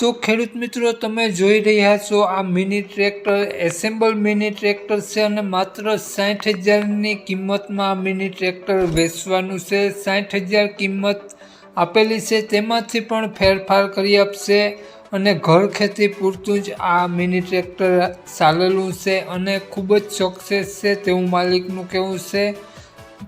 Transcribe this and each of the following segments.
તો ખેડૂત મિત્રો, તમે જોઈ રહ્યા છો આ mini tractor assemble mini tractor છે અને માત્ર સાઠ હજારની કિંમતમાં આ મિની ટ્રેક્ટર વેચવાનું છે. સાઠ હજાર કિંમત આપેલી છે, તેમાંથી પણ ફેરફાર કરી આપશે અને ઘર ખેતી પૂરતું જ આ મિની ટ્રેક્ટર ચાલેલું છે અને ખૂબ જ સક્સેસ છે તેવું માલિકનું કહેવું છે.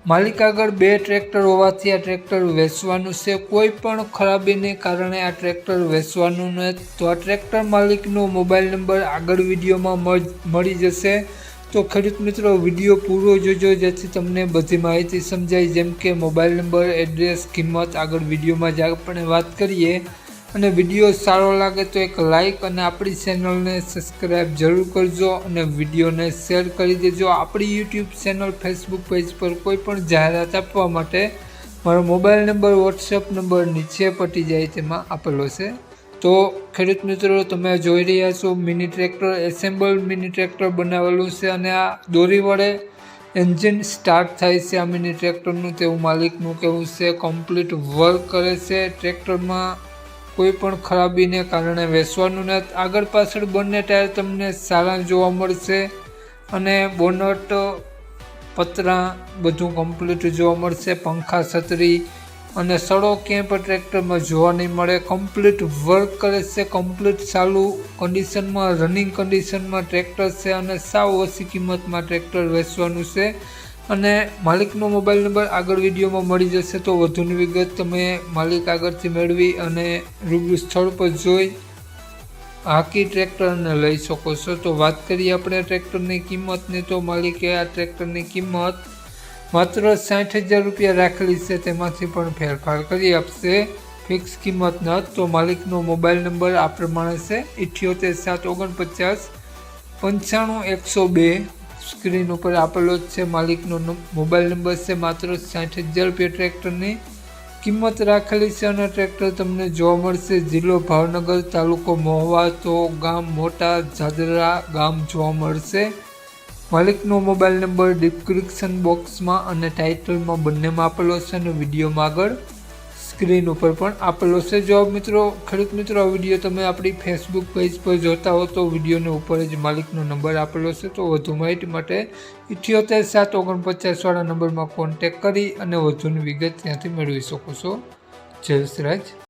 માલિક આગળ બે ટ્રેક્ટર હોવાથી આ ટ્રેક્ટર વેચવાનું છે. કોઈ પણ ખરાબીને કારણે આ ટ્રેક્ટર વેચવાનું નથી. તો આ ટ્રેક્ટર માલિકનો મોબાઈલ નંબર આગળ વિડીયોમાં મળ- જશે. તો ખેડૂત મિત્રો, વીડિયો પૂરો જોજો, જેથી તમને બધી માહિતી સમજાય. જેમ કે મોબાઈલ નંબર, એડ્રેસ, કિંમત આગળ વિડીયોમાં જ આપણે વાત કરીએ. અને વીડિયો સારો લાગે તો એક લાઈક અને આપણી ચેનલને સબસ્ક્રાઈબ જરૂર કરજો અને વિડીયોને શેર કરી દેજો. આપણી યુટ્યુબ ચેનલ ફેસબુક પેજ પર કોઈ પણ જાહેરાત આપવા માટે મારો મોબાઈલ નંબર વોટ્સઅપ નંબર નીચે પટી જાય તેમાં આપેલો છે. તો ખેડૂત મિત્રો, તમે જોઈ રહ્યા છો mini tractor assemble mini tractor બનાવેલું છે અને આ દોરી વડે એન્જિન સ્ટાર્ટ થાય છે આ મિની ટ્રેક્ટરનું તેવું માલિકનું કહેવું છે કમ્પ્લીટ વર્ક કરે છે. ટ્રેક્ટરમાં કોઈ પણ ખરાબીને કારણે વેચવાનું ન આગળ પાછળ બંને ટાયર તમને સારા જોવા મળશે અને બોનટ, પતરા બધું કમ્પ્લીટ જોવા મળશે, પંખા, છત્રી અને સડો ક્યાંય પણ ટ્રેક્ટરમાં જોવા નહીં મળે. કમ્પ્લીટ વર્ક કરે છે કમ્પ્લીટ ચાલુ કન્ડિશનમાં રનિંગ કન્ડિશનમાં ટ્રેક્ટર છે અને સાવ ઓછી કિંમતમાં ટ્રેક્ટર વેચવાનું છે. અને માલિકનો મોબાઈલ નંબર આગળ વિડીયોમાં મળી જશે તો વધુની વિગત તમે માલિક આગળથી મેળવી અને રૂબરૂ સ્થળ પર જોઈ હાકી ટ્રેક્ટરને લઈ શકો છો. તો વાત કરીએ આપણે ટ્રેક્ટરની કિંમતની, તો માલિકે આ ટ્રેક્ટરની કિંમત માત્ર સાઠ હજાર રૂપિયા રાખેલી છે. તેમાંથી પણ ફેરફાર કરી આપશે. ફિક્સ કિંમત ન તો માલિકનો મોબાઈલ નંબર આ પ્રમાણે છે. ઇઠ્યોતેર સાત ઓગણપચાસ પંચાણું એકસો બે સ્ક્રીન ઉપર આપેલો જ છે માલિકનો મોબાઈલ નંબર છે માત્ર સાઠ હજાર રૂપિયા ટ્રેક્ટરની કિંમત રાખેલી છે અને ટ્રેક્ટર તમને જોવા મળશે. જિલ્લો ભાવનગર તાલુકો મહુવા તો ગામ મોટા જાદરા ગામ જોવા મળશે. માલિકનો મોબાઈલ નંબર ડિસ્ક્રિપ્શન બોક્સમાં અને ટાઇટલમાં બંનેમાં આપેલો છે અને વિડીયોમાં આગળ સ્ક્રીન ઉપર પણ આપેલો છે. જો મિત્રો, ખેડૂત મિત્રો, આ વીડિયો તમે આપણી ફેસબુક પેજ પર જોતા હો તો વિડીયોને ઉપર જ માલિકનો નંબર આપેલો છે. તો વધુ માહિતી માટે ઇઠ્યોતેર સાત ઓગણપચાસવાળા નંબરમાં કોન્ટેક કરી અને વધુની વિગત ત્યાંથી મેળવી શકો છો. જય શ્રી રાજ.